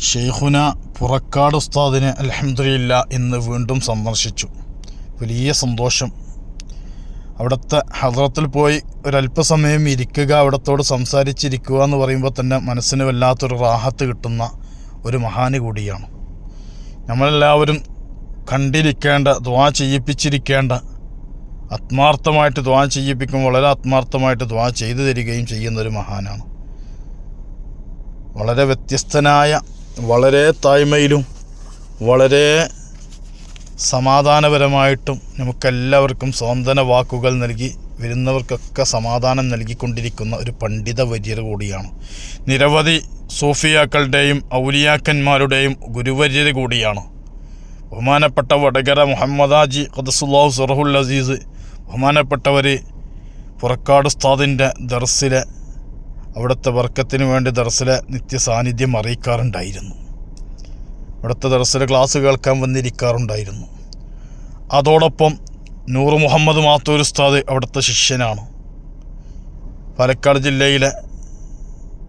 ഷെയ്ഖുന പുറക്കാട് ഉസ്താദിനെ അലഹമില്ല എന്ന് വീണ്ടും സന്ദർശിച്ചു. വലിയ സന്തോഷം. അവിടുത്തെ ഹദ്രത്തിൽ പോയി ഒരല്പസമയം ഇരിക്കുക അവിടത്തോട് സംസാരിച്ചിരിക്കുക എന്ന് പറയുമ്പോൾ തന്നെ മനസ്സിന് വല്ലാത്തൊരു റാഹത്ത് കിട്ടുന്ന ഒരു മഹാന് കൂടിയാണ്. നമ്മളെല്ലാവരും കണ്ടിരിക്കേണ്ട ദ്വാ ചെയ്യിപ്പിച്ചിരിക്കേണ്ട ആത്മാർത്ഥമായിട്ട് ദ്വാ ചെയ്യിപ്പിക്കും വളരെ ആത്മാർത്ഥമായിട്ട് ദ്വാ ചെയ്തു തരികയും ചെയ്യുന്ന ഒരു മഹാനാണ്. വളരെ വ്യത്യസ്തനായ വളരെ താഴ്മയിലും വളരെ സമാധാനപരമായിട്ടും നമുക്കെല്ലാവർക്കും സ്വാന്തന വാക്കുകൾ നൽകി വരുന്നവർക്കൊക്കെ സമാധാനം നൽകിക്കൊണ്ടിരിക്കുന്ന ഒരു പണ്ഡിത വര്യർ കൂടിയാണ്. നിരവധി സൂഫിയാക്കളുടെയും ഔലിയാക്കന്മാരുടെയും ഗുരുവര്യർ കൂടിയാണ്. ബഹുമാനപ്പെട്ട വടകര മുഹമ്മദാജി ഖദസുല്ലാഹു സുറഹുൽ അസീസ് ബഹുമാനപ്പെട്ടവർ പുറക്കാട് ഉസ്താദിന്റെ ദർസിലെ അവിടുത്തെ വർക്കത്തിന് വേണ്ടി ദർസിലെ നിത്യസാന്നിധ്യം അറിയിക്കാറുണ്ടായിരുന്നു. അവിടുത്തെ ദർസിലെ ക്ലാസ് കേൾക്കാൻ വന്നിരിക്കാറുണ്ടായിരുന്നു. അതോടൊപ്പം നൂറ് മുഹമ്മദ് മാത്തൂർ ഉസ്താദ് അവിടുത്തെ ശിഷ്യനാണ്. പാലക്കാട് ജില്ലയിലെ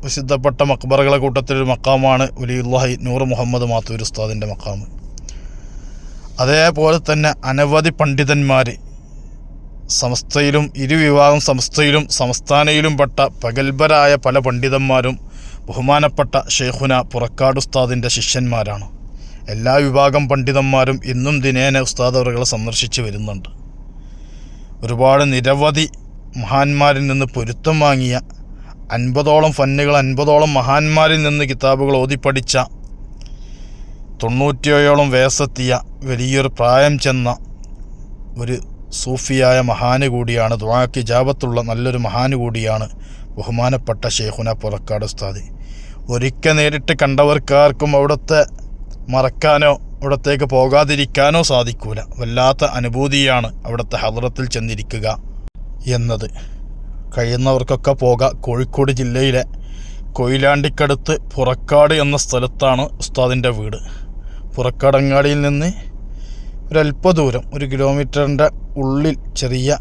പ്രസിദ്ധപ്പെട്ട മക്ബറകളെ കൂട്ടത്തിലൊരു മക്കാമാണ് വലിയുല്ലാഹി നൂറ് മുഹമ്മദ് മാത്തൂർ ഉസ്താദിന്റെ മക്കാമ്. അതേപോലെ തന്നെ അനവധി പണ്ഡിതന്മാർ സംസ്ഥയിലും ഇരുവിഭാഗം സംസ്ഥയിലും സംസ്ഥാനയിലും പെട്ട പ്രഗത്ഭരായ പല പണ്ഡിതന്മാരും ബഹുമാനപ്പെട്ട ഷെയ്ഖുന പുറക്കാട് ഉസ്താദിന്റെ ശിഷ്യന്മാരാണ്. എല്ലാ വിഭാഗം പണ്ഡിതന്മാരും ഇന്നും ദിനേന ഉസ്താദ് അവറുകളെ സന്ദർശിച്ച് വരുന്നുണ്ട്. ഒരുപാട് നിരവധി മഹാന്മാരിൽ നിന്ന് പൊരുത്തം വാങ്ങിയ അൻപതോളം ഫന്നുകൾ അൻപതോളം മഹാന്മാരിൽ നിന്ന് കിതാബുകൾ ഓതിപ്പടിച്ച തൊണ്ണൂറ്റിയേഴോളം വയസ്സെത്തിയ വലിയൊരു പ്രായം ചെന്ന ഒരു സൂഫിയായ മഹാന് കൂടിയാണ് ദ്വാക്ക് ജാപത്തുള്ള നല്ലൊരു മഹാന് കൂടിയാണ് ബഹുമാനപ്പെട്ട ഷെയ്ഖുന പുറക്കാട് ഉസ്താദ്. ഒരിക്കൽ നേരിട്ട് കണ്ടവർക്കാർക്കും അവിടുത്തെ മറക്കാനോ അവിടത്തേക്ക് പോകാതിരിക്കാനോ സാധിക്കൂല. വല്ലാത്ത അനുഭൂതിയാണ് അവിടുത്തെ ഹദ്രത്തിൽ ചെന്നിരിക്കുക എന്നത്. കഴിയുന്നവർക്കൊക്കെ പോകാം. കോഴിക്കോട് ജില്ലയിലെ കൊയിലാണ്ടിക്കടുത്ത് പുറക്കാട് എന്ന സ്ഥലത്താണ് ഉസ്താദിന്റെ വീട്. പുറക്കാടങ്ങാടിയിൽ നിന്ന് ഒരല്പ ദൂരം ഒരു കിലോമീറ്ററിന്റെ ഉള്ളിൽ ചെറിയ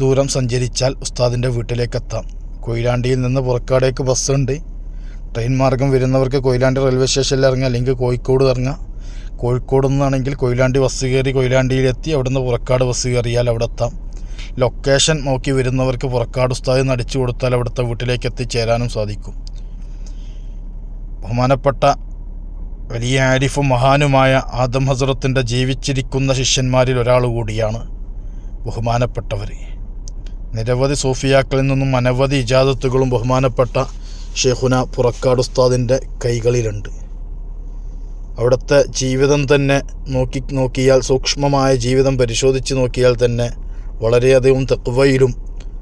ദൂരം സഞ്ചരിച്ചാൽ ഉസ്താദിന്റെ വീട്ടിലേക്ക് എത്താം കൊയിലാണ്ടിയിൽ നിന്ന് പുറക്കാടേക്ക് ബസ്സുണ്ട്. ട്രെയിൻ മാർഗം വരുന്നവർക്ക് കൊയിലാണ്ടി റെയിൽവേ സ്റ്റേഷനിൽ ഇറങ്ങാം അല്ലെങ്കിൽ കോഴിക്കോട് ഇറങ്ങാം കോഴിക്കോട് നിന്നാണെങ്കിൽ കൊയിലാണ്ടി ബസ് കയറി കൊയിലാണ്ടിയിലെത്തി അവിടുന്ന് പുറക്കാട് ബസ് കയറിയാൽ അവിടെ എത്താം. ലൊക്കേഷൻ നോക്കി വരുന്നവർക്ക് പുറക്കാട് ഉസ്താദ് നടിച്ചു കൊടുത്താൽ അവിടുത്തെ വീട്ടിലേക്ക് എത്തിച്ചേരാനും സാധിക്കും. ബഹുമാനപ്പെട്ട വലിയ ആരിഫും മഹാനുമായ ആദം ഹസറത്തിന്റെ ജീവിച്ചിരിക്കുന്ന ശിഷ്യന്മാരിൽ ഒരാൾ കൂടിയാണ് ബഹുമാനപ്പെട്ടവർ. നിരവധി സൂഫിയാക്കളിൽ നിന്നും അനവധി ഇജാദത്തുകളും ബഹുമാനപ്പെട്ട ഷെഹുന പുറക്കാട് ഉസ്താദിന്റെ കൈകളിലുണ്ട്. അവിടുത്തെ ജീവിതം തന്നെ നോക്കി നോക്കിയാൽ സൂക്ഷ്മമായ ജീവിതം പരിശോധിച്ച് നോക്കിയാൽ തന്നെ വളരെയധികം തെക്കുവയിലും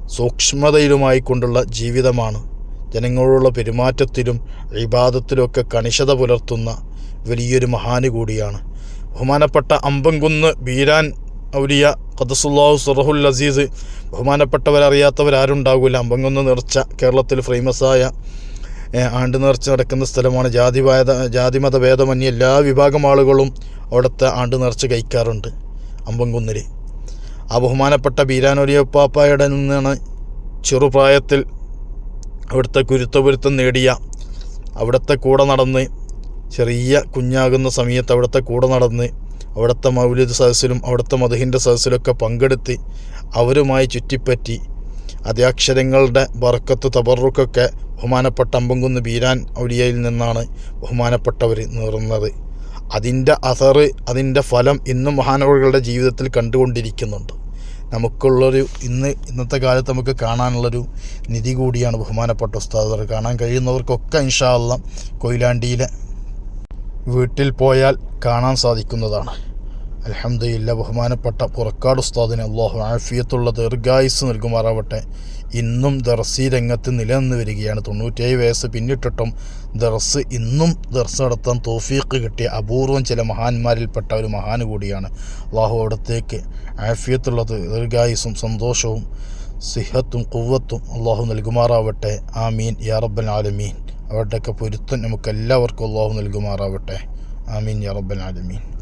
സൂക്ഷ്മതയിലുമായി കൊണ്ടുള്ള ജീവിതമാണ്. ജനങ്ങളോടുള്ള പെരുമാറ്റത്തിലും വിവാദത്തിലുമൊക്കെ കണിശത പുലർത്തുന്ന വലിയൊരു മഹാന് കൂടിയാണ് ബഹുമാനപ്പെട്ട അമ്പംകുന്ന് ബീരാൻ ഔലിയ ഖദസുല്ലാഹു സുറഹുൽ അസീസ്. ബഹുമാനപ്പെട്ടവരറിയാത്തവരാരുണ്ടാകില്ല അമ്പംകുന്ന് നേർച്ച കേരളത്തിൽ ഫേമസായ ആണ്ട് നേർച്ച നടക്കുന്ന സ്ഥലമാണ്. ജാതിവാദ ജാതിമത ഭേദമന്യ എല്ലാ വിഭാഗം ആളുകളും അവിടുത്തെ ആണ്ട് നേർച്ച കഴിക്കാറുണ്ട് അമ്പംകുന്നിൽ ആ ബഹുമാനപ്പെട്ട ബീരാനൊലിയപ്പാപ്പായുടെ നിന്നാണ് ചെറുപ്രായത്തിൽ അവിടുത്തെ കുരുത്തപുരുത്തം നേടിയ. അവിടുത്തെ കൂടെ നടന്ന് ചെറിയ കുഞ്ഞാകുന്ന സമയത്ത് അവിടുത്തെ കൂടെ നടന്ന് അവിടുത്തെ മൗലിദ് സദസ്സിലും അവിടുത്തെ മധുഹിന്റെ സദസ്സിലൊക്കെ പങ്കെടുത്ത് അവരുമായി ചുറ്റിപ്പറ്റി അധ്യാക്ഷരങ്ങളുടെ ബർക്കത്ത് തബറുക്കൊക്കെ ബഹുമാനപ്പെട്ട അമ്പംകുന്ന് ബീരാൻ ഔലിയയിൽ നിന്നാണ് ബഹുമാനപ്പെട്ടവർ നേർന്നത്. അതിന്റെ അസറ് അതിന്റെ ഫലം ഇന്നും മഹാനവകളുടെ ജീവിതത്തിൽ കണ്ടുകൊണ്ടിരിക്കുന്നുണ്ട്. നമുക്കുള്ളൊരു ഇന്ന് ഇന്നത്തെ കാലത്ത് നമുക്ക് കാണാനുള്ളൊരു നിധി കൂടിയാണ് ബഹുമാനപ്പെട്ട ഉസ്താദർ കാണാൻ കഴിയുന്നവർക്കൊക്കെ ഇൻഷാല്ല കൊയിലാണ്ടിയിലെ വീട്ടിൽ പോയാൽ കാണാൻ സാധിക്കുന്നതാണ്. അലഹമ്മദില്ല ബഹുമാനപ്പെട്ട പുറക്കാട് ഉസ്താദിന് അള്ളാഹു ആഫിയത്തുള്ള ദീർഘായുസ് നൽകുമാറാവട്ടെ. ഇന്നും ദർസി രംഗത്ത് നിലനിന്ന് വരികയാണ്. തൊണ്ണൂറ്റേഴ് വയസ്സ് പിന്നിട്ടിട്ടും ദർസ് ഇന്നും ദർസ് നടത്താൻ തോഫീക്ക് കിട്ടിയ അപൂർവം ചില മഹാന്മാരിൽപ്പെട്ട ഒരു മഹാന് കൂടിയാണ് അള്ളാഹു അവിടത്തേക്ക് ആഫിയത്തുള്ള ദീർഘായുസും സന്തോഷവും സിഹത്തും കുവ്വത്തും അള്ളാഹു നൽകുമാറാവട്ടെ. ആമീൻ. യാ റബ്ബൽ ആലമീൻ. അവരുടെയൊക്കെ പൊരുത്തം നമുക്കെല്ലാവർക്കും അള്ളാഹു നൽകുമാറാവട്ടെ. ആമീൻ യാ റബ്ബൽ ആലമീൻ.